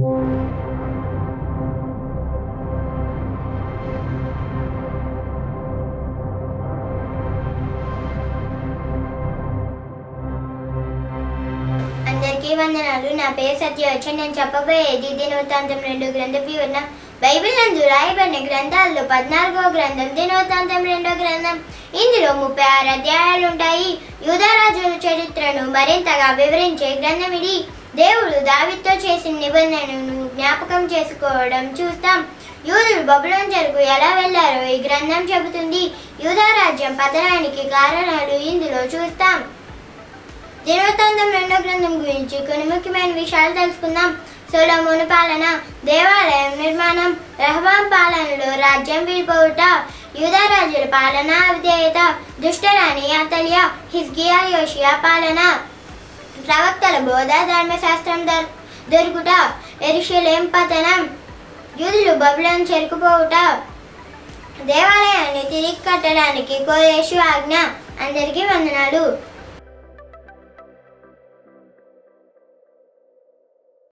అందరికీ వందనాలు. నా పేరు సత్యవచ్చ నేను చెప్పబోయేది దినవృత్తాంతం రెండు గ్రంథ వివరణ బైబిల్ నందు రాయబడిన గ్రంథాల్లో పద్నాలుగో గ్రంథం దినవృత్తాంతం రెండో గ్రంథం. ఇందులో ముప్పై ఆరు అధ్యాయాలు ఉంటాయి. యూదరాజుల చరిత్ర మరింతగా వివరించే గ్రంథం ఇది. దేవుడు దావితో చేసిన నిబంధనను జ్ఞాపకం చేసుకోవడం చూస్తాం. యూదులు బబులోన్ చెరుకు ఎలా వెళ్ళారో ఈ గ్రంథం చెబుతుంది. యూధారాజ్యం పతనానికి కారణాలు ఇందులో చూస్తాం. దినవృత్తాంతం రెండో గ్రంథం గురించి కొన్ని ముఖ్యమైన విషయాలు తెలుసుకుందాం. సొలమోను పాలన దేవాలయం నిర్మాణం రహబాం పాలనలో రాజ్యం విడిపోవుట యూదరాజుల పాలన అవిధేయత దుష్టరాణి అతలియ హిజ్గియా యోషియా పాలన ప్రవక్తల బోధ ధర్మశాస్త్రం దర్ దొరుకుట ఎరుషులేం పతనం యూదులు బబులను చెరుకుపోవుట దేవాలయాన్ని తిరిగి కట్టడానికి కోరేషు ఆజ్ఞ అందరికీ వందనాలు